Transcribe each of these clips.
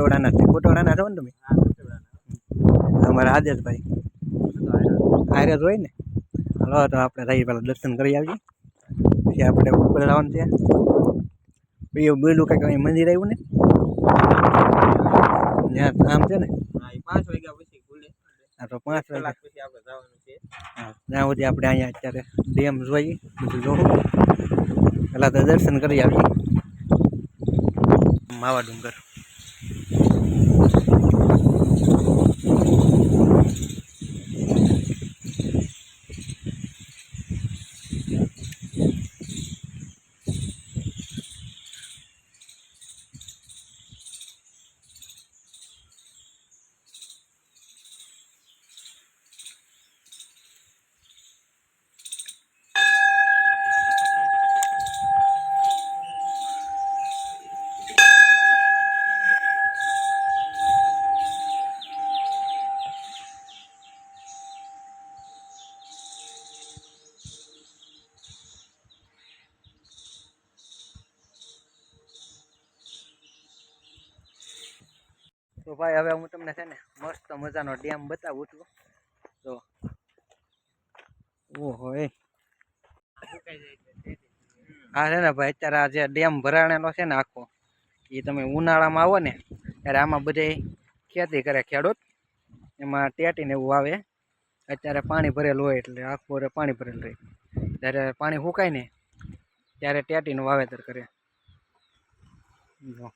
કોટવાડાના છે. કોટવાડાના છો ને તમે? અમારા આદેશભાઈ આર્ય જ હોય ને? હલો તો આપણે રહી પહેલાં દર્શન કરી આવીએ. પછી આપણે ઉપર જવાનું છે. બીજું બીલું કંઈક અહીં મંદિર આવ્યું ને? ત્યાં આમ છે ને? પાંચ વાગ્યા પછી ખુલે. તો પાંચ વાગ્યા. પછી આપણે ત્યાં સુધી આપણે અહીંયા અત્યારે ડેમ જોઈએ બધું જોવું. પહેલાં તો દર્શન કરી આવીએ. માવા ડુંગર. તો ભાઈ, હવે હું તમને છે ને મસ્ત મજાનો ડેમ બતાવું છું. તો, ઓહો, એ. હા, છે ને ભાઈ, અત્યારે આ જે ડેમ ભરાણેલો છે ને આખો, એ તમે ઉનાળામાં આવો ને, ત્યારે આમાં બધે ખેતી કરે ખેડૂત. એમાં ટેટીને એવું આવે. અત્યારે પાણી ભરેલું હોય એટલે આખું રે પાણી ભરેલું રહે જ્યારે પાણી સુકાય ને, ત્યારે ટેટીનું વાવેતર કરે. જો.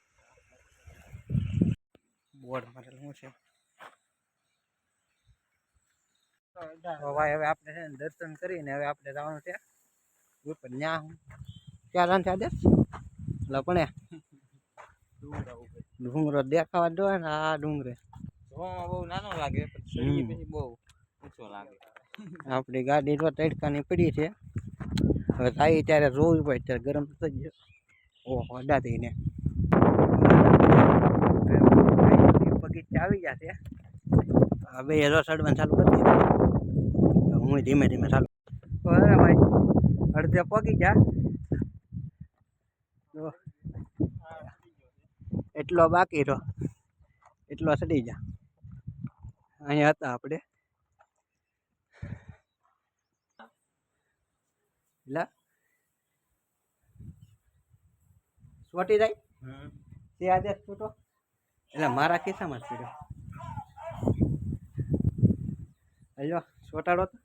બોર્ડ મારેલું છે. તો ભાઈ હવે આપણે છે ને દર્શન કરીને હવે આપણે જવાનું છે. ઉપર ન્યા હું. ક્યાં રાન છે આદેશ એટલે પણ ડુંગરો દેખાવા દો ને આ ડુંગરે. જોવામાં બહુ નાનો લાગે પણ પછી બહુ ઊંચો લાગે. આપણી ગાડી તો તડકાની પડી છે. હવે થાય ત્યારે જોવું પડે ત્યારે ગરમ થઈ ગયો ઓહો અડાતીને બગીચા આવી ગયા છે. હવે એ સડવાનું ચાલુ કરી દીધું. હું ધીમે ધીમે ચાલુ તો હવે ભાઈ અડધે પગી જા જો એટલો બાકી રહો એટલો સડી જા અહીંયા હતા આપણે. એટલે ચોટી જાય? તે આદેશ છૂટો. એટલે મારા ખિસ્સામાં જ પીડ્યો. હલો ચોટાડો તો.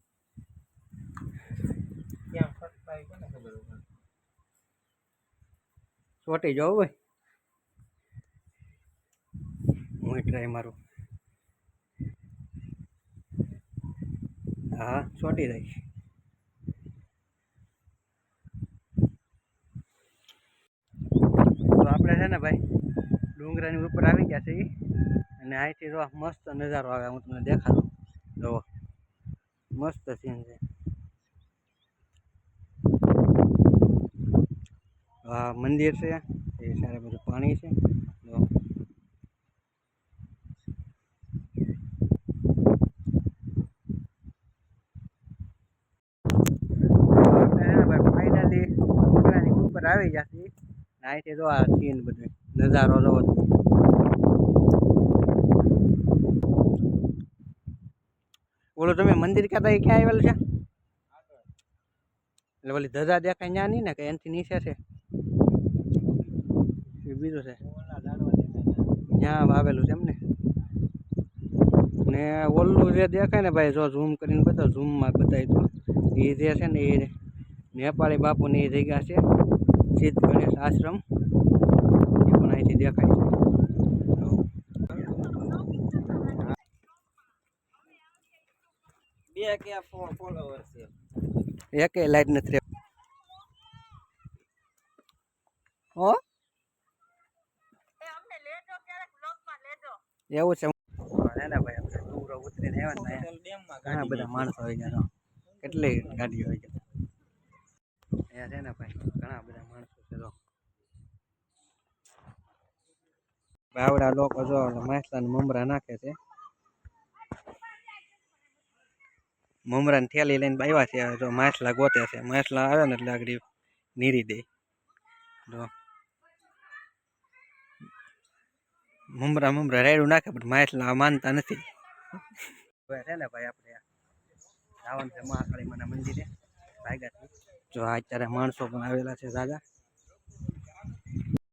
ચોટી જાવ ભાઈ હું ટ્રાય મારું. હા ચોટી જાય તો આપણે છે ને ભાઈ ડુંગરાની ઉપર આવી ગયા છે અને અહીંથી જો મસ્ત નજારો આવે, હું તમને દેખાડું. જુઓ મસ્ત સીન છે. આ મંદિર છે, એ સારા બધું પાણી છે. જો. ફાઇનલી ડુંગરાની ઉપર આવી ગયા ને અહીંથી જો આ સીન બધું. નજારો જોવો તમે ઓલો તમે મંદિર કહેતા ક્યાં આવેલું છે? એટલે ઓલી ધજા દેખાય ત્યાં નહીં ને કે એનાથી નીચે છે? બીજું છે. ત્યાં આવેલું છે એમ ને? ઓલું જે દેખાય ને ભાઈ, જો ઝૂમ કરીને બધા ઝૂમમાં બતાવી દો એ જે છે ને એ નેપાળી બાપુની જગ્યા છે. સિદ્ધ ગણેશ આશ્રમ. અહીંથી દેખાય. છે બે કે ફોલોવર છે. એકે લાઈટ નથી. હો? એવું છે હે ભાઈ આપણે ડુંગરો ઉતરીને આવ્યા ને ઘણા બધા માણસો આવી ગયા. કેટલી ગાડીઓ આવી ગયા? છે ને ભાઈ ઘણા બધા માણસો. છે બાવડા લોકો જો માછલા મમરા નાખે છે. મમરા ને થેલી લઈને આવ્યા છે જો માછલા ગોતે છે. માછલા આવે ને એટલે આગળ નીરી દે. જો. મમરા મમરા રેડું નાખે, પણ માછલા માનતા નથી. છે ને ભાઈ આપણે જવાનું છે, મહાકાળી માના મંદિરે ભાગ્યાથી જો અત્યારે માણસો પણ આવેલા છે દાદા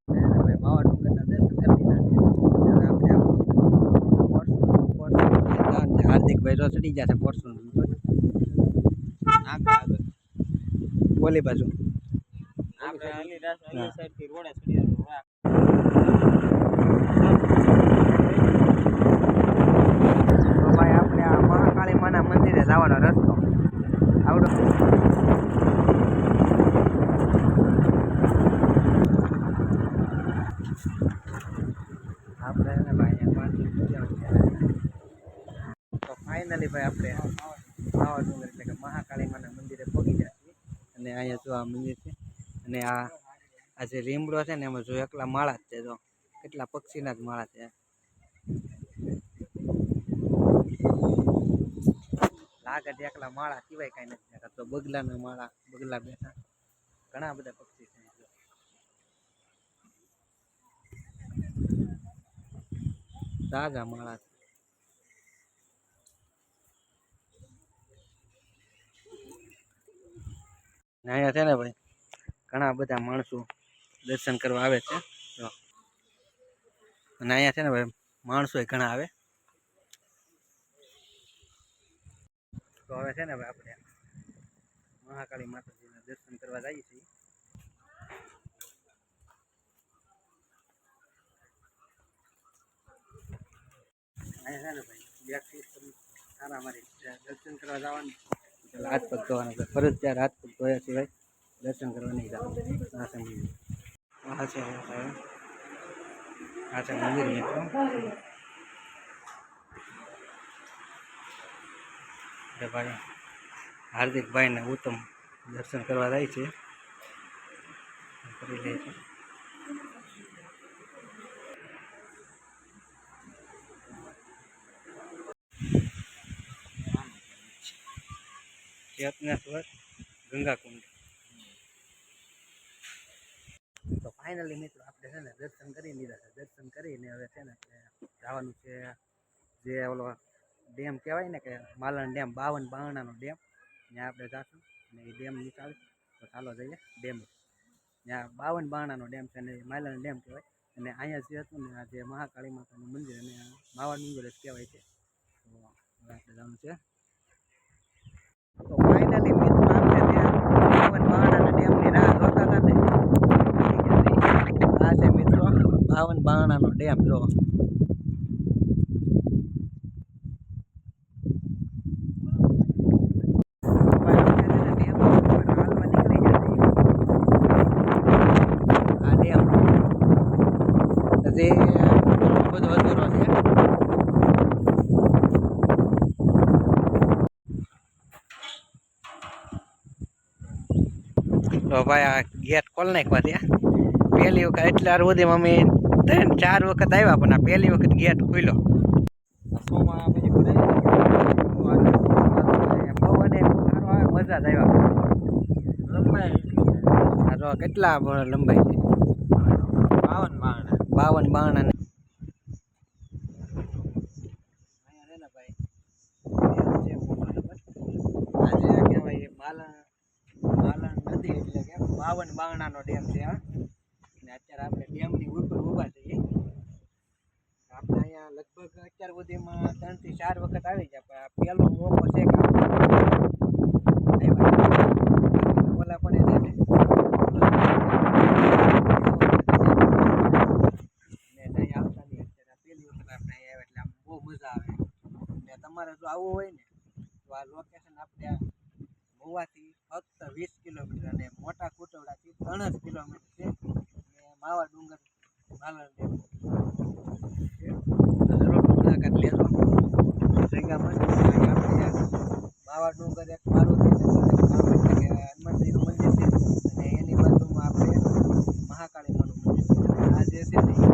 ભાઈ માવા ડુંગરના દર્શન કરી લીધા છે હવે આપણે આપણું હાર્દિકભાઈ તો ચડી ગયા છે પોરસું આગળ આગળ બોલી બાજુ. આપણે આ મહાકાળી માના મંદિરે જવાનો રસ્તો. આવડો. આપણે ભાઈ અહીંયા પાણી પીવાનું છે. તો ફાઇનલી ભાઈ આપણે ડુંગર એટલે કે મહાકાળી માના મંદિરે પહોંચી ગયા અને અહીંયા જો આ મંદિર છે અને આ આ જે લીમડો છે ને એમાં જો એકલા માળા જ છે જો. કેટલા પક્ષીના જ માળા છે. લાગે છે એકલા માળા સિવાય કાંઈ નથી. દેખાતું. તો બગલાના માળા, બગલા બેઠા. ઘણા બધા પક્ષી છે તાજા માળા અહીંયા છે ને ભાઈ, ઘણા બધા માણસો દર્શન કરવા આવે છે. અને અહીંયા છે ને ભાઈ, માણસો ઘણા આવે. તો હવે છે ને ભાઈ આપણે મહાકાળી માતાજીના દર્શન કરવા જઈએ છીએ. અહીંયા છે ને ભાઈ બે તમે સારા મારી દર્શન કરવા જવાનું એટલે હાથ પગ ધોવાના છે. ફરજિયાત હાથ પગ ધોયા સિવાય દર્શન કરવા નહીં જવાનું આ મંદિર. આ આ છે મંદિર મિત્રો. એટલે ભાઈ હાર્દિકભાઈને ઉત્તમ દર્શન કરવા જાય છે. કરી લે છે. ચેતનેશ્વર ગંગાકુંડ. તો ફાઇનલી મિત્રો આપણે છે ને દર્શન કરી લીધા છે. દર્શન કરીને હવે છે ને જવાનું છે જે ઓલો ડેમ કહેવાય ને કે માલણ ડેમ, બાવન બાવણાનો ડેમ. ત્યાં આપણે જાશું અને એ ડેમ નીચાલે તો ચાલો જઈએ ડેમ. ત્યાં બાવન બાવણાનો ડેમ છે અને માલણ ડેમ કહેવાય. અને અહીંયા જે હતું ને આ જે મહાકાળી માતાનું મંદિર અને માવા ડુંગર કહેવાય છે. તો આપણે જવાનું છે. તો ફાઇનલી મિત્રો આપણે ત્યાં બાવન બાવણાના ડેમની રાહ જોતા હતા ને આ છે મિત્રો બાવન બાણાનો ડેમ, જો. હજી બધો અધૂરો છે. તો ભાઈ આ ગેટ ખોલ નાખવા ત્યાં પહેલી વખત એટલે સુધી મમ્મી ત્રણ ચાર વખત આવ્યા પણ આ પહેલી વખત ગેટ ખુલ્યો. મજા જ આવ્યા લંબાઈ કેટલા લંબાઈ છે? બાવન બાણા બાવન બાણા બાવન બાવણાનો ડેમ છે અને અત્યારે આપણે ડેમની ઉપર ઊભા છીએ આપણે અહીંયા લગભગ અત્યાર સુધીમાં ત્રણથી ચાર વખત આવી ગયા પણ આ પહેલો મોકો છે કે આપણે આવ્યા. ઓલા પણ એ છે ને ને નહીં આવતા નહીં અત્યારે આ પહેલી વખત આપણે અહીંયા આવ્યા એટલે આમ બહુ મજા આવે ને તમારે જો આવવું હોય ને તો આ લોકેશન આપણે આ મહુવાથી ફક્ત વીસ કિલોમીટર અને મોટા કુટવડાથી ત્રણ જ કિલોમીટર છે અને માવા ડુંગર માલણ ડેમ છે. તો જરૂર મુલાકાત માવા ડુંગર એક ગામ એટલે કે હનુમાનજીનું મંદિર છે અને એની બાજુમાં આપણે મહાકાળી માનું મંદિર છે અને આ જે છે ને ઈ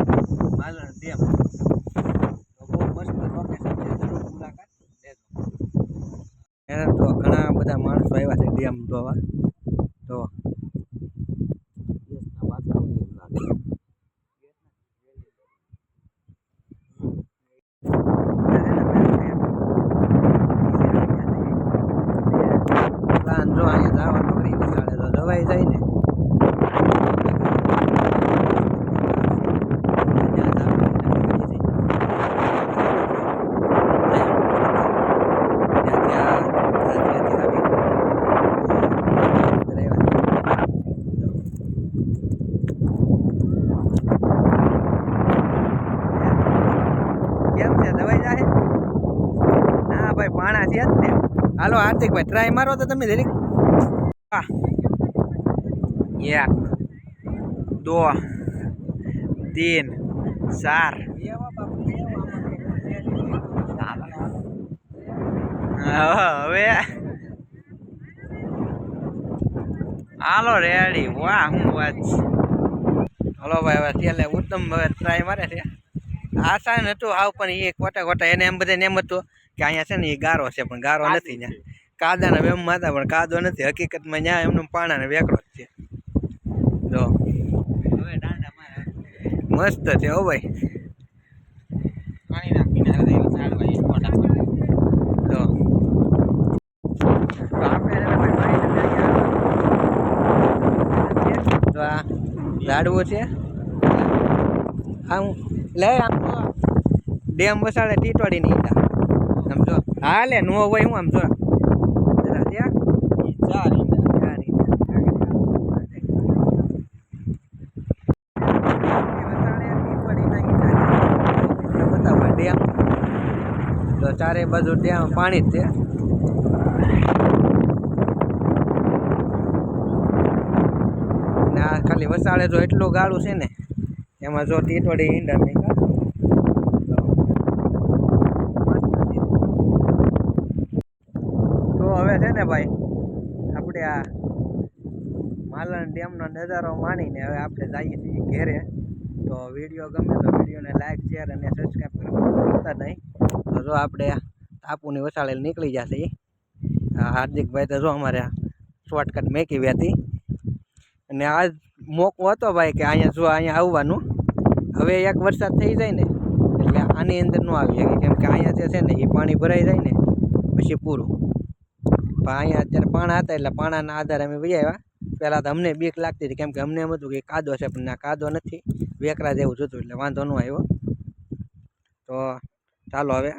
માલણ ડેમ તો બહુ મસ્ત લોકેશન છે જરૂર મુલાકાત લેજો એને તો ઘણા બધા માણસો આવ્યા છે ડેમ જોવા તો દેશના વાતાવરણ એવું લાગે અહીંયા જવા નોકરી વસાડે તો જવાઈ જાય ને ત્યાં જવાનું એટલે મળી જાય. ત્યાંથી આ- ત્યાંથી આવી. કેમ છે દવાઈ જાય ના ભાઈ પાણા છે જ ને હાર્દિકભાઈ ટ્રાય મારો તો તમે જરીક. એક દો તીન ચાર. હવે હાલો રેડી વાહ હું વાત હલો ભાઈ હવે અત્યારે ઉત્તમ હવે ટ્રાય મારે છે. આસાન હતું આવ પણ એ ખોટા ખોટા એને એમ બધાને એમ હતું કે અહીંયા છે ને એ ગારો છે પણ ગારો નથી ત્યાં. કાદાના વેમ હતા પણ કાદો નથી. હકીકતમાં ત્યાં એમનું પાણાને વેકડો જ છે. જો. મસ્ત છે હો ભાઈ. ઝાડવા તો આપણે છે તો આમ લે આમ જો ડેમ વસાડે ટીટવાડીની ઈંડા. આમ જો. હા લે નો હોય હું આમ જો જરા ત્યાં ઈ ચાર ઈંડા. ચાર ઈંડા. બતાવો ડેમ તો ચારે બાજુ ત્યાં પાણી જ છે. આ ખાલી વસાડે જો એટલું ગાળું છે ને, એમાં જો ટીટવાડી ઈંડા નહીં તો હવે છે ને ભાઈ, આપણે આ માલણ ડેમનો નજારો માણીને હવે આપણે જઈએ છીએ ઘેરે. તો વીડિયો ગમે તો વિડીયોને લાઈક શેર અને સબસ્ક્રાઈબ કરવાનું ભૂલતા નહીં. જો આપણે તાપુની વસાળે નીકળી જશે હાર્દિકભાઈ તો જો અમારે શોર્ટકટ મેકી વ્યાતી અને આ મોકો હતો ભાઈ કે અહીંયા જો અહીંયા આવવાનું. હવે એક વરસાદ થઈ જાય ને, એટલે આની અંદર ન આવી શકે. કેમ કે અહીંયા જે છે ને, એ પાણી ભરાઈ જાય ને, પછી પૂરું. પણ અહીંયા અત્યારે પાણા હતા, એટલે પાણાના આધારે અમે વહી આવ્યા. પહેલાં તો અમને બીક લાગતી હતી, કેમ કે અમને એમ હતું કે કાદો છે, પણ ના કાદો નથી. વેકરા જેવું જોતું એટલે વાંધો ન આવ્યો. તો ચાલો હવે